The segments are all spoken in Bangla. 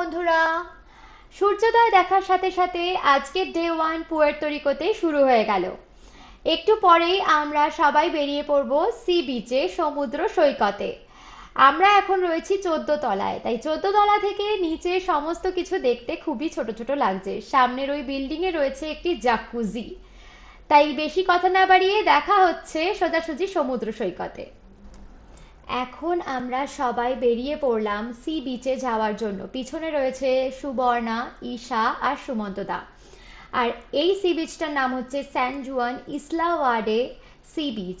বন্ধুরা, সূর্যোদয় দেখার সাথে সাথে আজকের ডে ওয়ান পুয়ের পুয়ের্তরিকোতে শুরু হয়ে গেল। একটু পরেই আমরা সবাই বেরিয়ে পড়ব সি বিচে সমুদ্র সৈকতে। আমরা এখন রয়েছি চোদ্দ তলায়। তাই চোদ্দ তলা থেকে নিচে সমস্ত কিছু দেখতে খুবই ছোট ছোট লাগছে। সামনের ওই বিল্ডিং এ রয়েছে একটি জাকুজি তাই বেশি কথা না বাড়িয়ে দেখা হচ্ছে সোজাসুজি সমুদ্র সৈকতে। এখন আমরা সবাই বেরিয়ে পড়লাম সি বিচে যাওয়ার জন্য। পিছনে রয়েছে সুবর্ণা, ঈশা আর সুমন্তদা আর এই সি বিচটার নাম হচ্ছে স্যান জুয়ান ইসলাওয়াডে সি বিচ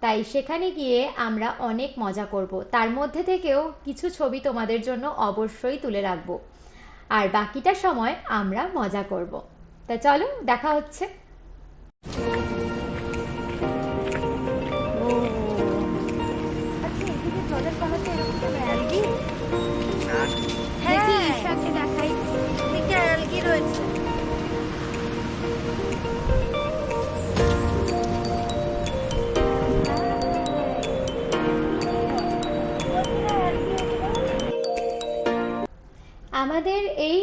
তাই সেখানে গিয়ে আমরা অনেক মজা করব। তার মধ্যে থেকেও কিছু ছবি তোমাদের জন্য অবশ্যই তুলে রাখব। আর বাকিটা সময় আমরা মজা করব। তা চলো, দেখা হচ্ছে। আমাদের এই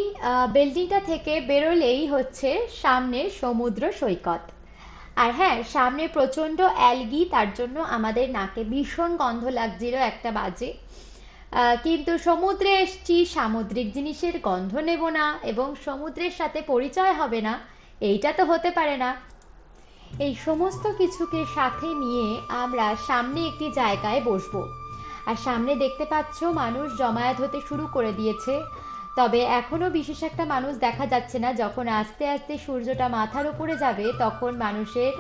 বিল্ডিংটা থেকে বেরোলেই হচ্ছে সামনের সমুদ্র সৈকত। আর হ্যাঁ সামনে প্রচণ্ড অ্যালগি, তার জন্য আমাদের নাকে ভীষণ গন্ধ লাগছিল একটা বাজে। কিন্তু সমুদ্রে এসছি, সামুদ্রিক জিনিসের গন্ধ নেব না এবং সমুদ্রের সাথে পরিচয় হবে না, এইটা তো হতে পারে না। এই সমস্ত কিছুকে সাথে নিয়ে আমরা সামনে একটি জায়গায় বসবো। আর সামনে দেখতে পাচ্ছ, মানুষ জমায়েত হতে শুরু করে দিয়েছে। তবে এখনও বিশেষ একটা মানুষ দেখা যাচ্ছে না। যখন আস্তে আস্তে সূর্যটা মাথার উপরে যাবে, তখন মানুষের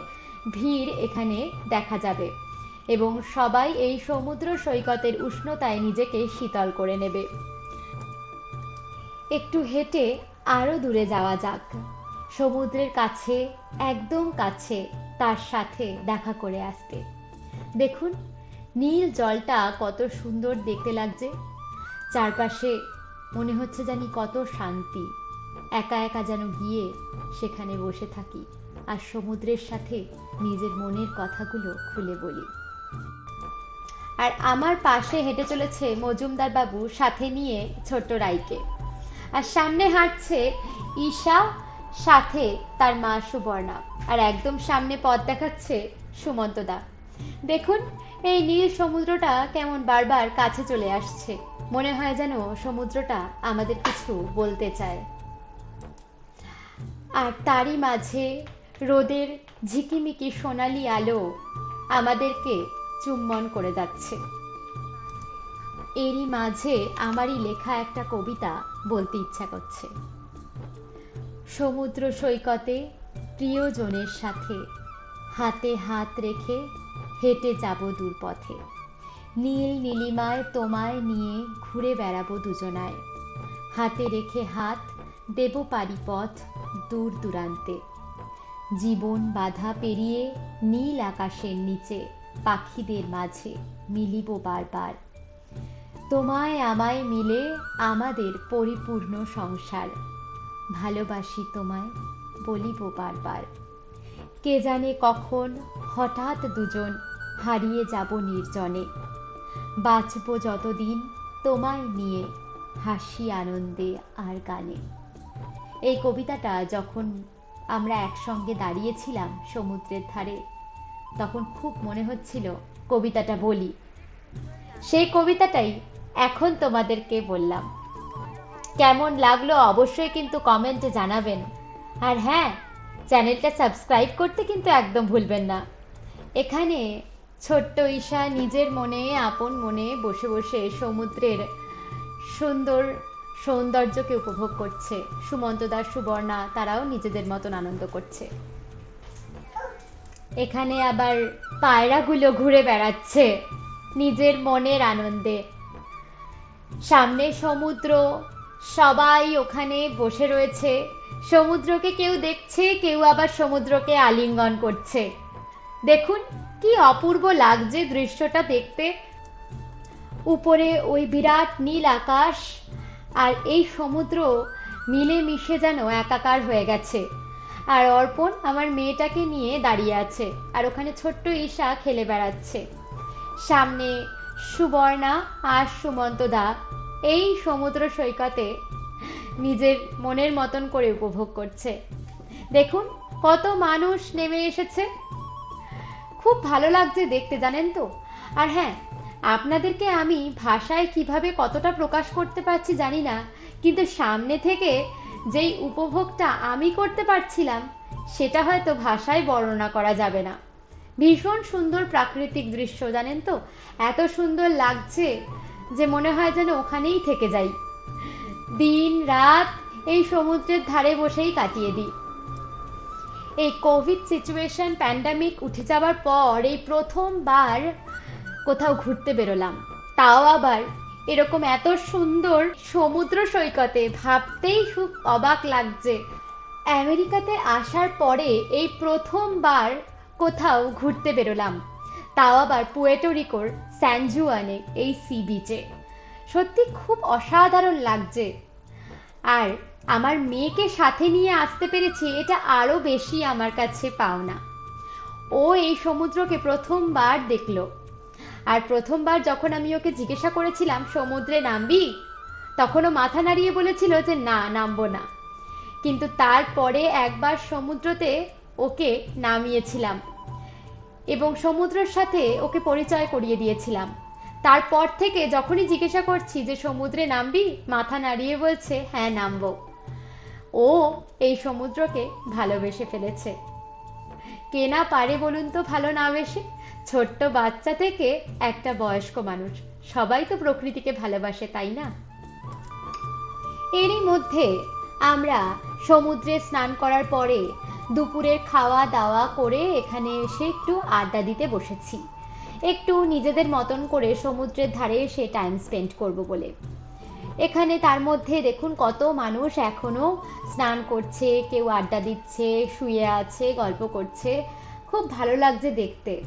ভিড় এখানে দেখা যাবে এবং সবাই এই সমুদ্র সৈকতের উষ্ণতায় নিজেকে শীতল করে নেবে। একটু হেঁটে আরও দূরে যাওয়া যাক। সমুদ্রের কাছে, একদম কাছে, তার সাথে দেখা করে আসতে। দেখুন, নীল জলটা কত সুন্দর দেখতে লাগছে। চারপাশে মনে হচ্ছে জানি কত শান্তি। একা একা যেন গিয়ে সেখানে বসে থাকি আর সমুদ্রের সাথে নিজের মনের কথাগুলো খুলে বলি। আর আমার পাশে হেঁটে চলেছে মজুমদার বাবু সাথে নিয়ে ছোট্ট রাইকে। আর সামনে হাঁটছে ঈশা, সাথে তার মা সুবর্ণা। আর একদম সামনে পথ দেখাচ্ছে সুমন্তদা। দেখুন, এই নীল সমুদ্রটা কেমন বারবার কাছে চলে আসছে। মনে হয় যেন সমুদ্রটা আমাদের কিছু বলতে চায়। আর তারই মাঝে রোদের ঝিকিমিকি সোনালি আলো আমাদেরকে চুম্বন করে যাচ্ছে। এরই মাঝে আমারই লেখা একটা কবিতা বলতে ইচ্ছা করছে। সমুদ্র সৈকতে প্রিয়জনের সাথে হাতে হাত রেখে হেঁটে যাব দূর পথে নীল নীলিমায় তোমায় নিয়ে ঘুরে বেড়াবো দুজনায়। হাতে রেখে হাত, দেব পারি পথ দূর দূরান্তে। জীবন বাধা পেরিয়ে নীল আকাশের নিচে, পাখিদের মাঝে মিলিব বারবার। তোমায় আমায় মিলে আমাদের পরিপূর্ণ সংসার। ভালোবাসি তোমায়, বলিব বারবার। কে জানে কখন হঠাৎ দুজন হারিয়ে যাব নির্জনে। বাঁচব যতদিন তোমায় নিয়ে হাসি আনন্দে আর গানে। এই কবিতাটা যখন আমরা একসঙ্গে দাঁড়িয়েছিলাম সমুদ্রের ধারে, তখন খুব মনে হচ্ছিল, কবিতাটা বলি। সেই কবিতাটাই এখন তোমাদেরকে বললাম। কেমন লাগল অবশ্যই কিন্তু কমেন্টে জানাবেন। আর হ্যাঁ চ্যানেলটা সাবস্ক্রাইব করতে কিন্তু একদম ভুলবেন না। এখানে ছোট্ট ঈশা নিজের মনে, আপন মনে বসে বসে সমুদ্রের সুন্দর সৌন্দর্যকে উপভোগ করছে। সুমন্ত দাস, সুবর্ণা, তারাও নিজেদের মতন আনন্দ করছে। এখানে আবার পায়রাগুলো ঘুরে বেড়াচ্ছে নিজের মনের আনন্দে। সামনে সমুদ্র, সবাই ওখানে বসে রয়েছে। সমুদ্রকে কেউ দেখছে, কেউ আবার সমুদ্রকে আলিঙ্গন করছে। দেখুন কি অপূর্ব লাগছে দৃশ্যটা দেখতে। উপরে ওই বিরাট নীল আকাশ আর এই সমুদ্র মিলে মিশে যেন একাকার হয়ে গেছে। আর অর্পণ আমার মেয়েটাকে নিয়ে দাঁড়িয়ে আছে আর ওখানে ছোট্ট ঈশা খেলে বেড়াচ্ছে। সামনে সুবর্ণা আর সুমন্ত দা এই সমুদ্র সৈকতে নিজের মনের মতন করে উপভোগ করছে। দেখুন, কত মানুষ নেমে এসেছে। খুব ভালো লাগছে দেখতে, জানেন তো? আর হ্যাঁ আপনাদেরকে আমি ভাষায় কীভাবে কতটা প্রকাশ করতে পারছি জানি না, কিন্তু সামনে থেকে যেই উপভোগটা আমি করতে পারছিলাম, সেটা হয়তো ভাষায় বর্ণনা করা যাবে না। ভীষণ সুন্দর প্রাকৃতিক দৃশ্য, জানেন তো? এত সুন্দর লাগছে যে মনে হয় যেন ওখানেই থেকে যাই। দিন, রাত এই সমুদ্রের ধারে বসেই কাটিয়ে দিই। এই কোভিড সিচুয়েশন প্যান্ডামিক উঠে যাওয়ার পর এই প্রথমবার কোথাও ঘুরতে বেরোলাম। তাও আবার এরকম এত সুন্দর সমুদ্র সৈকতে ভাবতেই খুব অবাক লাগছে। আমেরিকাতে আসার পরে এই প্রথমবার কোথাও ঘুরতে বেরোলাম। তাও আবার পুয়েটোরিকোর স্যানজুয়ানে এই সি বিচে। সত্যি খুব অসাধারণ লাগছে। আর আমার মেয়েকে সাথে নিয়ে আসতে পেরেছি এটা আরও বেশি আমার কাছে পাওনা। ও এই সমুদ্রকে প্রথমবার দেখল। আর প্রথমবার যখন আমি ওকে জিজ্ঞাসা করেছিলাম, সমুদ্রে নামবি? তখনও মাথা নাড়িয়ে বলেছিল যে, না, নামবো না। কিন্তু তারপরে একবার সমুদ্রতে ওকে নামিয়েছিলাম এবং সমুদ্রের সাথে ওকে পরিচয় করিয়ে দিয়েছিলাম। তারপর থেকে যখনই জিজ্ঞাসা করছি যে, সমুদ্রে নামবি? মাথা নাড়িয়ে বলছে হ্যাঁ নামবো। ও এই সমুদ্রকে ভালোবেসে ফেলেছে। কে না পারে বলুন তো ভালো না বেশে? ছোট্ট বাচ্চা থেকে একটা বয়স্ক মানুষ, সবাই তো প্রকৃতিকে ভালোবাসে, তাই না? এরই মধ্যে আমরা সমুদ্রে স্নান করার পরে দুপুরের খাওয়া দাওয়া করে এখানে এসে একটু আড্ডা দিতে বসেছি। একটু নিজেদের মতন করে সমুদ্রের ধারে এসে টাইম স্পেন্ড করব বলে। এখানে তার মধ্যে দেখুন কত মানুষ এখনও স্নান করছে, কেউ আড্ডা দিচ্ছে, শুয়ে আছে, গল্প করছে। খুব ভালো লাগছে দেখতে।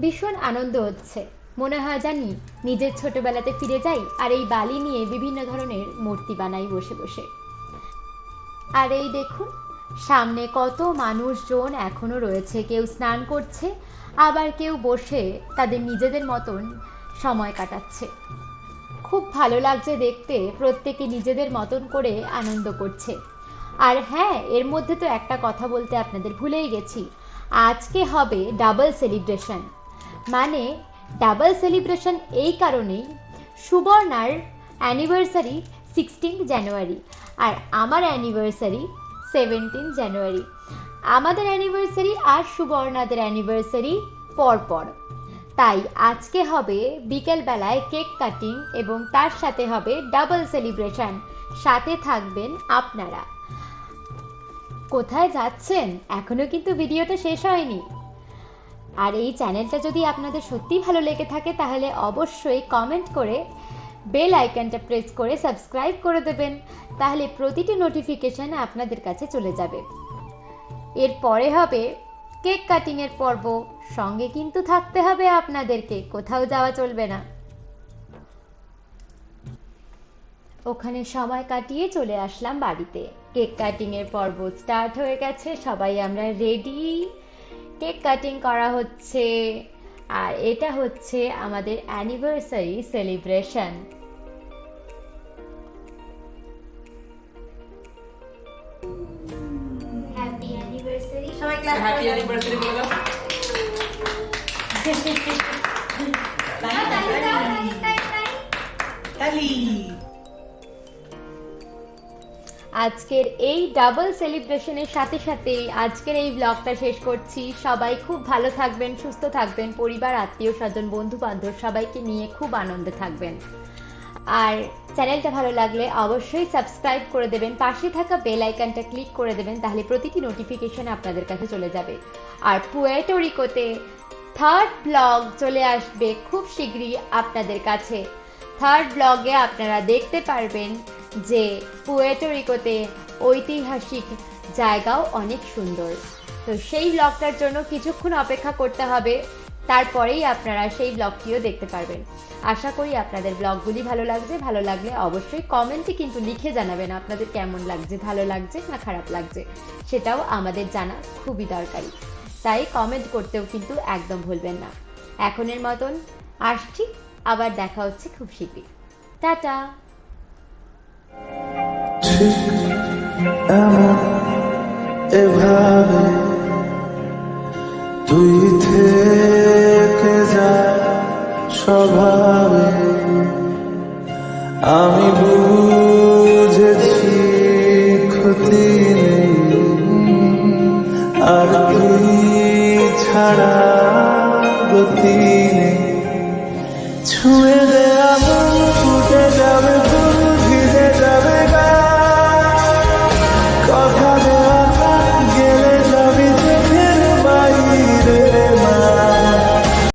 ভীষণ আনন্দ হচ্ছে। মনে হয় জানি নিজের ছোটবেলাতে ফিরে যাই আর এই বালি নিয়ে বিভিন্ন ধরনের মূর্তি বানাই বসে বসে। আর এই দেখুন, সামনে কত মানুষজন এখনও রয়েছে। কেউ স্নান করছে, আবার কেউ বসে তাদের নিজেদের মতন সময় কাটাচ্ছে। খুব ভালো লাগছে দেখতে, প্রত্যেকে নিজেদের মতন করে আনন্দ করছে। আর হ্যাঁ এর মধ্যে তো একটা কথা বলতে আপনাদের ভুলেই গেছি। আজকে হবে ডাবল সেলিব্রেশন মানে ডাবল সেলিব্রেশন এই কারণেই সুবর্ণার অ্যানিভার্সারি সিক্সটিন জানুয়ারি আর আমার অ্যানিভার্সারি সেভেন্টিন জানুয়ারি আমাদের অ্যানিভার্সারি আর সুবর্ণাদের অ্যানিভার্সারি পরপর। তাই আজকে হবে বিকেল বেলায় কেক কাটিং এবং তার সাথে হবে ডাবল সেলিব্রেশন। সাথে থাকবেন আপনারা। কোথায় যাচ্ছেন? এখনও কিন্তু ভিডিওটা শেষ হয়নি। আর এই চ্যানেলটা যদি আপনাদের সত্যিই ভালো লেগে থাকে, তাহলে অবশ্যই কমেন্ট করে বেল আইকনটা প্রেস করে সাবস্ক্রাইব করে দেবেন। তাহলে প্রতিটি নোটিফিকেশন আপনাদের কাছে চলে যাবে। এরপরে হবে কেক কাটিংয়ের পর্ব। সঙ্গে কিন্তু থাকতে হবে আপনাদেরকে কোথাও যাওয়া চলবে না। ওখানে সময় কাটিয়ে চলে আসলাম বাড়িতে। কেক কাটিং এর পর্ব স্টার্ট হয়ে গেছে সবাই আমরা রেডি কেক কাটিং করা হচ্ছে আর এটা হচ্ছে আমাদের অ্যানিভার্সারি সেলিব্রেশন হ্যাপি অ্যানিভার্সারি সবাই ক্লাস হ্যাপি অ্যানিভার্সারি বলে। দাও আজকের এই ডাবল সেলিব্রেশনের সাথে সাথে আজকের এই ব্লগটা শেষ করছি। সবাই খুব ভালো থাকবেন, সুস্থ থাকবেন, পরিবার, আত্মীয়, স্বজন, বন্ধু বান্ধব, সবাইকে নিয়ে খুব আনন্দে থাকবেন। আর চ্যানেলটা ভালো লাগলে অবশ্যই সাবস্ক্রাইব করে দেবেন, পাশে থাকা বেল আইকনটা ক্লিক করে দেবেন, তাহলে প্রতিটি নোটিফিকেশন আপনাদের কাছে চলে যাবে। আর পুয়েটোরিকোতে থার্ড ব্লগ চলে আসবে খুব শীঘ্রই আপনাদের কাছে। থার্ড ব্লগে আপনারা দেখতে পারবেন যে পুয়েটোরিকোতে ঐতিহাসিক জায়গাও অনেক সুন্দর। তো সেই ব্লগটার জন্য কিছুক্ষণ অপেক্ষা করতে হবে, তারপরেই আপনারা সেই ব্লগটিও দেখতে পারবেন। আশা করি আপনাদের ব্লগগুলি ভালো লাগছে। ভালো লাগলে অবশ্যই কমেন্টে কিন্তু লিখে জানাবেন আপনাদের কেমন লাগছে, ভালো লাগছে না খারাপ লাগছে, সেটাও আমাদের জানা খুবই দরকারি। তাই কমেন্ট করতেও কিন্তু একদম ভুলবেন না। এখনের মতন আসছি, আবার দেখা হচ্ছে খুব শীঘ্রই। টাটা! এভাবে ছাড়া গতি ছুঁয়ে দেয়া মন ফুটে যাবে ফুল ভিজে যাবে গা।